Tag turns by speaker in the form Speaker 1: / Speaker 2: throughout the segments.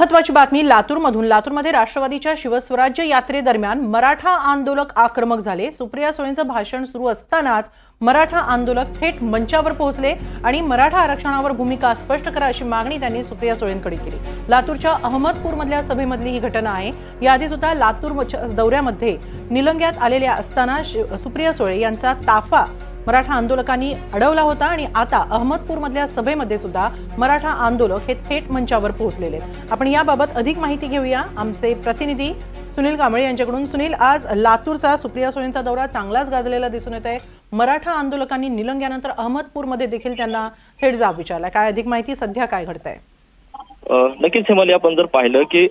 Speaker 1: महत्वाची बातमी लातूरमधून. लातूरमध्ये राष्ट्रवादीच्या शिवस्वराज्य यात्रेदरम्यान मराठा आंदोलक आक्रमक झाले. सुप्रिया सुळेंचं भाषण सुरू असतानाच मराठा आंदोलक थेट मंचावर पोहोचले आणि मराठा आरक्षणावर भूमिका स्पष्ट करा अशी मागणी त्यांनी सुप्रिया सुळेंकडे केली. लातूरच्या अहमदपूरमधल्या सभेमधली ही घटना आहे. याआधी सुद्धा लातूर दौऱ्यामध्ये निलंग्यात आलेल्या असताना शि- सुप्रिया सुळे यांचा ताफा मराठा आंदोलकांनी अडवला होता आणि आता अहमदपूरमधल्या सभेमध्ये सुद्धा मराठा आंदोलक हे थेट मंचावर पोहोचलेले आहेत. आपण याबाबत अधिक माहिती घेऊया. आमचे प्रतिनिधी सुनील कांबळे यांच्याकडून. सुनील आज लातूरचा सुप्रिया सुळेंचा दौरा चांगलाच गाजलेला दिसून येत आहे मराठा आंदोलकांनी निलंग्यानंतर अहमदपूरमध्ये देखील त्यांना थेट जाब विचारला काय अधिक माहिती? सध्या काय घडत
Speaker 2: आहे नक्कीच हेमाली आपण जर पाहिलं की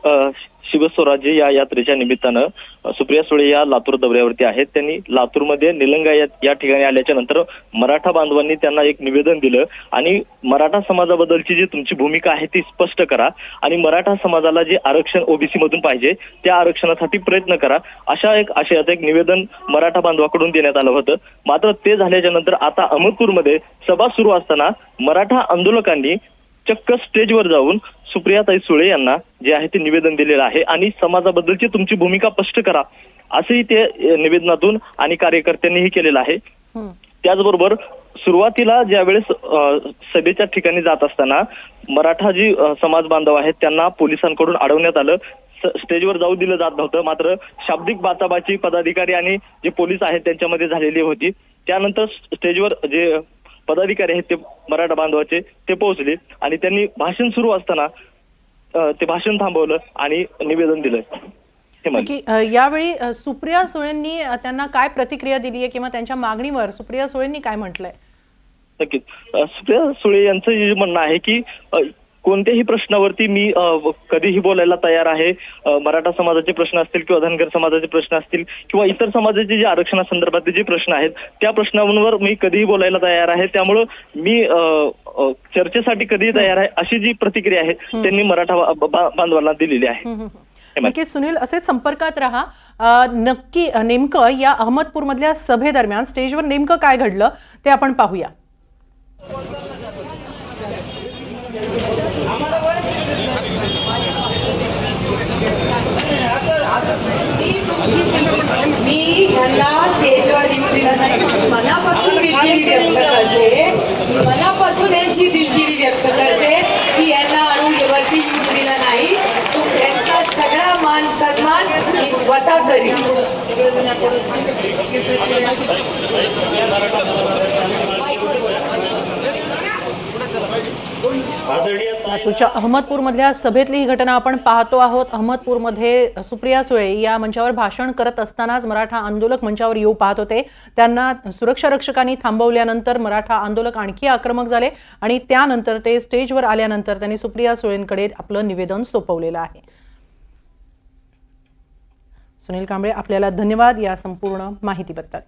Speaker 2: शिवस्वराज्य या यात्रेच्या निमित्तानं सुप्रिया सुळे या लातूर दौऱ्यावरती आहेत. त्यांनी लातूरमध्ये निलंगा या या ठिकाणी आल्याच्यानंतर मराठा बांधवांनी त्यांना एक निवेदन दिलं. आणि मराठा समाजाबद्दलची जी तुमची भूमिका आहे ती स्पष्ट करा. आणि मराठा समाजाला जे आरक्षण ओबीसी मधून पाहिजे त्या आरक्षणासाठी प्रयत्न करा. अशा एक आशयाचं एक निवेदन मराठा बांधवाकडून देण्यात आलं होतं. मात्र ते झाल्याच्यानंतर आता अहमदपूरमध्ये सभा सुरू असताना मराठा आंदोलकांनी चक्क स्टेजवर जाऊन सुप्रियाताई सुळे यांना जे आहे ते निवेदन दिलेलं आहे आणि समाजाबद्दलची तुमची भूमिका स्पष्ट करा असंही ते निवेदनातून आणि कार्यकर्त्यांनीही केलेलं आहे. त्याचबरोबर सुरुवातीला ज्यावेळेस सभेच्या ठिकाणी जात असताना मराठा जी समाज बांधव आहेत त्यांना पोलिसांकडून अडवण्यात आलं. स्टेजवर जाऊ दिलं जात नव्हतं मात्र शाब्दिक बाचाबाची पदाधिकारी आणि जे पोलीस आहेत त्यांच्यामध्ये झालेली होती. त्यानंतर स्टेजवर जे पदाधिकारी आहेत ते मराठा बांधवाचे ते पोहोचले आणि त्यांनी भाषण सुरू असताना ते भाषण थांबवलं आणि निवेदन दिलं. हे
Speaker 1: यावेळी सुप्रिया सुळेंनी त्यांना काय प्रतिक्रिया दिली आहे किंवा त्यांच्या मागणीवर सुप्रिया सुळेंनी काय म्हटलंय?
Speaker 2: नक्कीच. सुप्रिया सुळे यांचं म्हणणं आहे की कोणत्याही प्रश्नावरती मी कधीही बोलायला तयार आहे. मराठा समाजाचे प्रश्न असतील किंवा धनगर समाजाचे प्रश्न असतील किंवा इतर समाजाचे जे आरक्षणासंदर्भातले जे प्रश्न आहेत त्या प्रश्नांवर मी कधीही बोलायला तयार आहे. त्यामुळं मी चर्चेसाठी कधीही तयार आहे अशी जी प्रतिक्रिया आहे त्यांनी मराठा बांधवांना दिलेली आहे.
Speaker 1: नक्कीच सुनील असेच संपर्कात राहा. नक्की नेमकं या अहमदपूरमधल्या सभेदरम्यान स्टेजवर नेमकं काय घडलं ते आपण पाहूया.
Speaker 3: मी ह्यांना स्टेजवर येऊ दिलं नाही. मनापासून दिलगिरी व्यक्त करते. मनापासून यांची दिलगिरी व्यक्त करते की यांना अणुवरती येऊ दिलं नाही. तो त्यांचा सगळा मान सन्मान मी स्वतः करीन.
Speaker 1: लातूरच्या अहमदपूरमधल्या सभेतली ही घटना आपण पाहतो आहोत. अहमदपूरमध्ये सुप्रिया सुळे या मंचावर भाषण करत असतानाच मराठा आंदोलक मंचावर येऊ पाहत होते. त्यांना सुरक्षा रक्षकांनी थांबवल्यानंतर मराठा आंदोलक आणखी आक्रमक झाले आणि त्यानंतर ते स्टेजवर आल्यानंतर त्यांनी सुप्रिया सुळेंकडे आपलं निवेदन सोपवलेलं आहे. सुनील कांबळे आपल्याला धन्यवाद या संपूर्ण माहितीबद्दल.